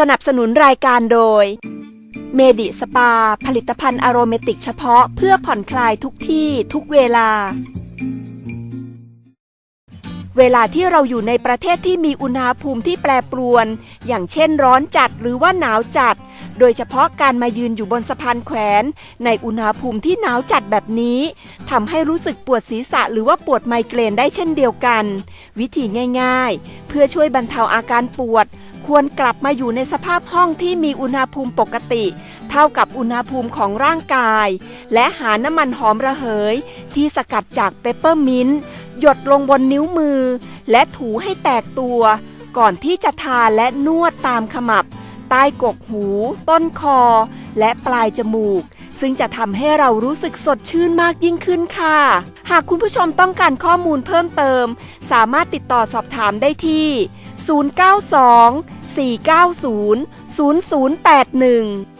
สนับสนุนรายการโดย เมดิสปา ผลิตภัณฑ์อโรเมติกเฉพาะเพื่อผ่อนคลายทุกที่ทุกเวลา เวลาที่เราอยู่ในประเทศที่มีอุณหภูมิที่แปรปรวน อย่างเช่นร้อนจัดหรือว่าหนาวจัด โดยเฉพาะการมายืนอยู่บนสะพานแขวน ในอุณหภูมิที่หนาวจัดแบบนี้ทำให้รู้สึกปวดศีรษะหรือว่าปวดไมเกรนได้เช่นเดียวกัน วิธีง่าย ๆ เพื่อช่วยบรรเทาอาการปวด ควรกลับมาอยู่ในสภาพห้องที่มีอุณหภูมิปกติ เท่ากับอุณหภูมิของร่างกาย และหาน้ำมันหอมระเหย ที่สกัดจากเปปเปอร์มินต์หยดลงบนนิ้วมือ และถูให้แตกตัว ก่อนที่จะทาและนวดตามขมับ ใต้กกหู ต้นคอ และปลายจมูก ซึ่งจะทำให้เรารู้สึกสดชื่นมากยิ่งขึ้นค่ะ หากคุณผู้ชมต้องการข้อมูลเพิ่มเติม สามารถติดต่อสอบถามได้ที่ 092 490 0081